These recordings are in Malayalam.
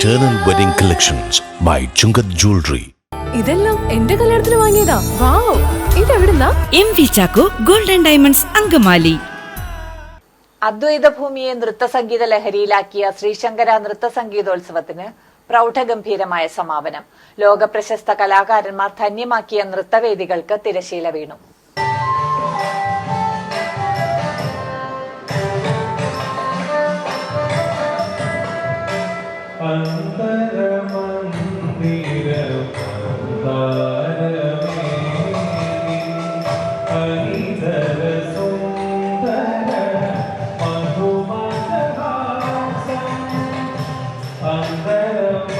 Eternal Wedding Collections by Chungath Jewelry. ഇതെല്ലാം എന്റെ കല്യാണത്തിന് വാങ്ങിയതാ. Wow. ഇതെവിടുന്നാ? M V Chacko golden diamonds Angamaly. അദ്വൈത ഭൂമിയെ നൃത്തസംഗീത ലഹരിയിലാക്കിയ ശ്രീശങ്കര നൃത്ത സംഗീതോത്സവത്തിന് പ്രൗഢഗംഭീരമായ സമാപനം. ലോക പ്രശസ്ത കലാകാരന്മാർ ധന്യമാക്കിയ നൃത്തവേദികൾക്ക് തിരശീല വീണു. Pandara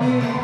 Amen.